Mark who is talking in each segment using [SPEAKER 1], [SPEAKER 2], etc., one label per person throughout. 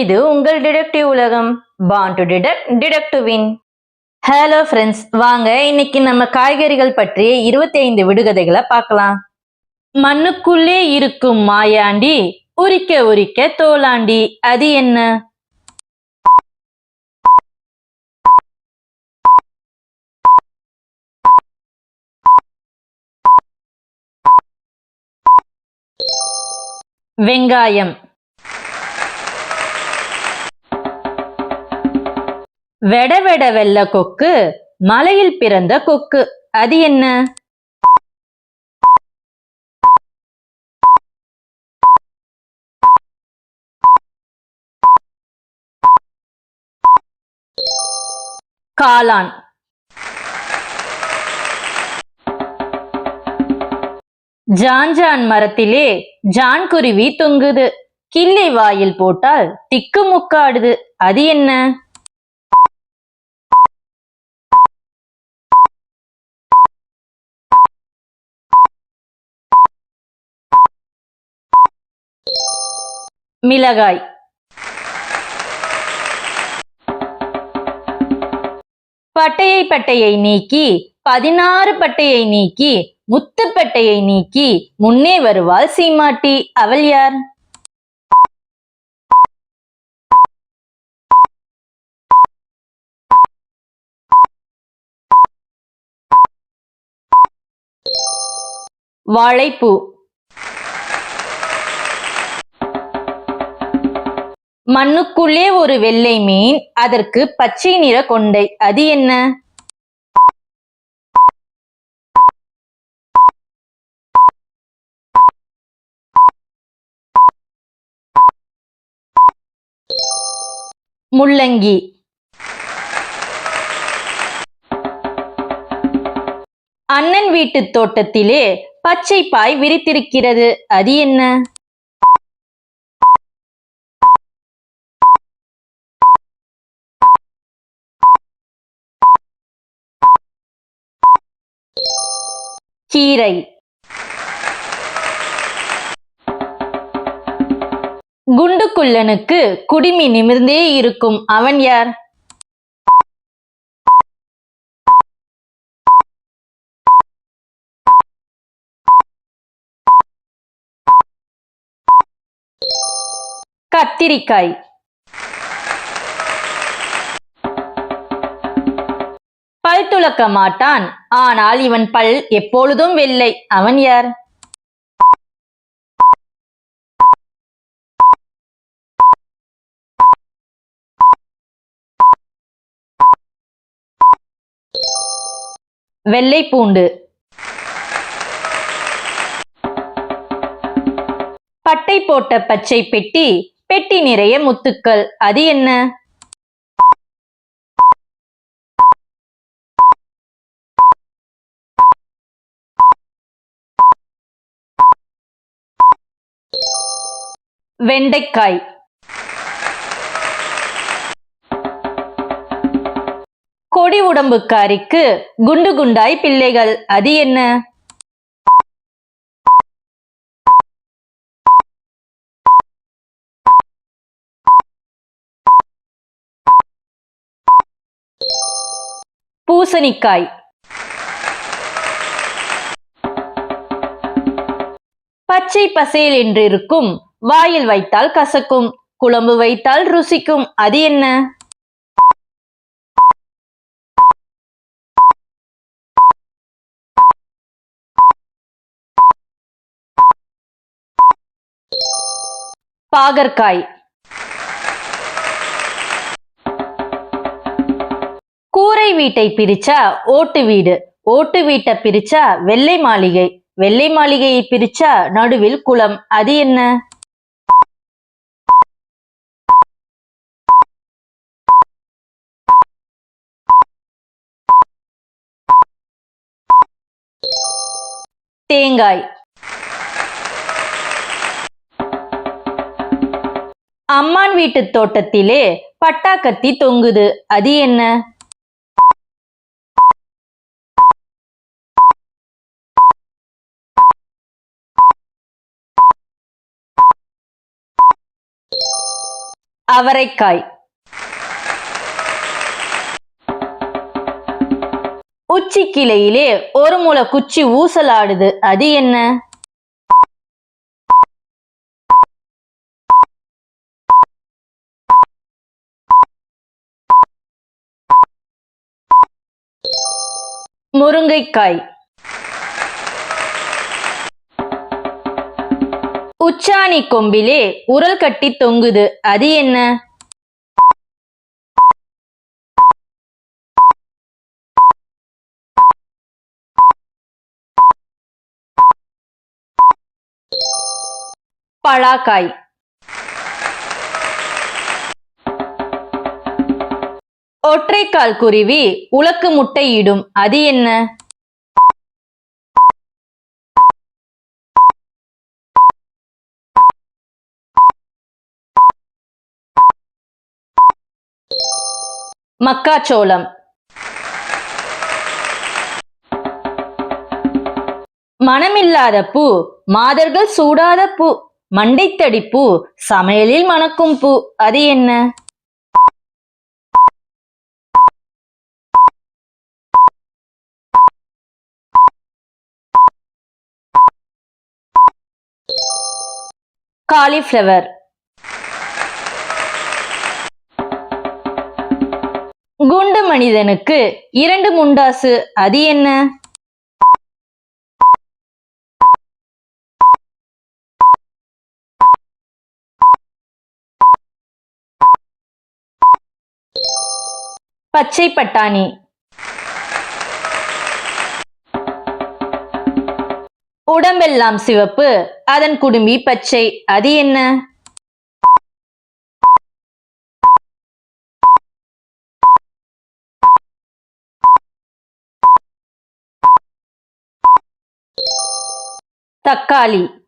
[SPEAKER 1] இது உங்கள் டிடெக்டிவ் உலகம். Born to detect detect win hello friends வாங்க இன்னைக்கு நம்ம காய்கறிகள் பற்றிய இருபத்தி ஐந்து விடுகதைகளை பார்க்கலாம். மண்ணுக்குள்ளே இருக்கும் மாயாண்டி உரிக்க உரிக்க தோலாண்டி அது என்ன? வெங்காயம் வெட வெட வெள்ள கொக்கு மலையில் பிறந்த கொக்கு. அது என்ன? காளான். ஜான்ஜான் மரத்திலே ஜான் குருவி தொங்குது. கிள்ளி வாயில் போட்டால் திக்கு முக்காடுது. அது என்ன? மிளகாய். பட்டையை பட்டையை நீக்கி பதினாறு பட்டையை நீக்கி முத்துப்பட்டையை நீக்கி முன்னே வருவாள் சீமாட்டி. அவள் யார்? வாழைப்பூ. மண்ணுக்குள்ளே ஒரு வெள்ளை மீன் அதற்கு பச்சை நிற கொண்டை. அது என்ன? முள்ளங்கி. அண்ணன் வீட்டு தோட்டத்திலே பச்சை பாய் விரித்திருக்கிறது. அது என்ன? கீரை. குண்டுக்குள்ளனுக்கு குடிமி நிமிர்ந்தே இருக்கும். அவன் யார்? கத்திரிக்காய். பல் துலக்க மாட்டான் ஆனால் இவன் பல் எப்பொழுதும் வெள்ளை. அவன் யார்? வெள்ளை பூண்டு. பட்டை போட்ட பச்சை பெட்டி பெட்டி நிறைய முத்துக்கள். அது என்ன? வெண்டைக்காய். கொடி உடம்புக்காரிக்கு குண்டு குண்டாய் பிள்ளைகள் அது என்ன? பூசணிக்காய். பச்சை பசேல் என்றிருக்கும் வாயில் வைத்தால் கசக்கும் குழம்பு வைத்தால் ருசிக்கும். அது என்ன? பாகற்காய். கூரை வீட்டை பிரிச்சா ஓட்டு வீடு ஓட்டு வீட்டை பிரிச்சா வெள்ளை மாளிகை வெள்ளை மாளிகையை பிரிச்சா நடுவில் குளம். அது என்ன? தேங்காய். அம்மான் வீட்டு தோட்டத்திலே பட்டாக்கத்தி தொங்குது. அது என்ன? அவரைக்காய். உச்சி கிளையிலே ஒரு முளை குச்சி ஊசலாடுது. அது என்ன? முருங்கைக்காய். உச்சாணி கொம்பிலே உரல் கட்டி தொங்குது. அது என்ன? பலாக்காய் ஒற்றைக்கால் குருவி உலக்கு முட்டையிடும். அது என்ன? மக்காச்சோளம். மனமில்லாத பூ மாதர்கள் சூடாத பூ. மண்டைத்தடி பூ சமையலில் மணக்கும் பூ. அது என்ன? காலிஃப்ளவர். குண்டு மனிதனுக்கு இரண்டு முண்டாசு. அது என்ன? பச்சை பட்டாணி. உடம்பெல்லாம் சிவப்பு அதன் குடுமி பச்சை. அது என்ன? தக்காளி.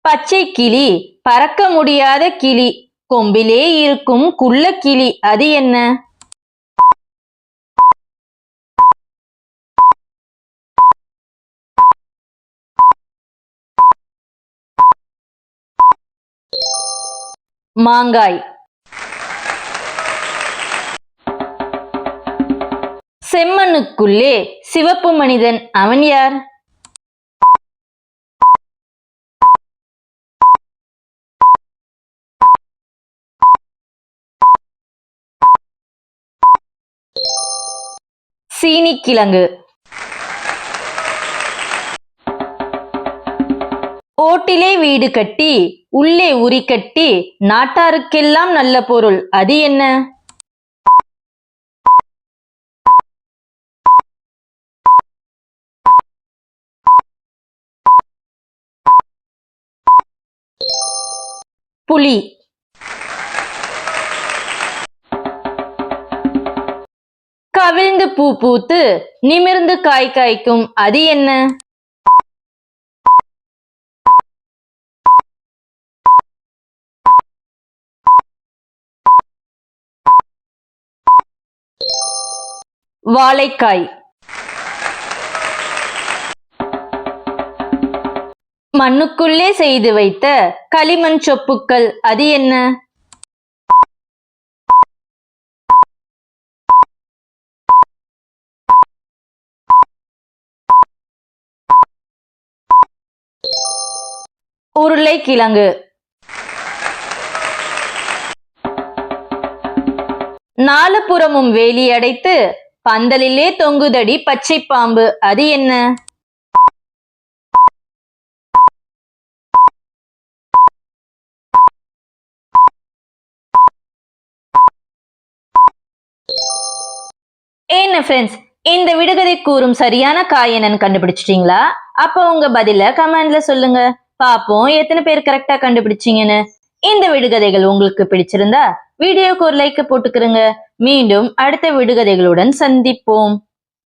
[SPEAKER 1] பச்சை கிளி பறக்க முடியாத கிளி. கொம்பிலே இருக்கும் குள்ள கிளி அது என்ன? மாங்காய். செம்மண்ணுக்குள்ளே சிவப்பு மனிதன் அவன் யார்? சீனிக்கிழங்கு ஓட்டிலே வீடு கட்டி உள்ளே உரி கட்டி நாட்டாருக்கெல்லாம் நல்ல பொருள். அது என்ன? புலி பூ பூத்து நிமிர்ந்து காய் காய்க்கும். அது என்ன? வாழைக்காய். மண்ணுக்குள்ளே செய்து வைத்த களிமண் சொப்புக்கள். அது என்ன? உருளைக்கிழங்கு நாலு புறமும் வேலி அடைத்து பந்தலிலே தொங்குதடி பச்சை பாம்பு அது என்ன? என்ன ஃப்ரெண்ட்ஸ் இந்த விடுகதை கூறும் சரியான காய் என்னன்னு கண்டுபிடிச்சிட்டீங்களா? அப்போ உங்க பதில கமெண்ட்ல சொல்லுங்க. பாப்போம் எத்தனை பேர் கரெக்டா கண்டுபிடிச்சீங்கன்னு. இந்த விடுகதைகள் உங்களுக்கு பிடிச்சிருந்தா வீடியோக்கு ஒரு லைக் போட்டுக்கிறங்க. மீண்டும் அடுத்த விடுகதைகளுடன் சந்திப்போம்.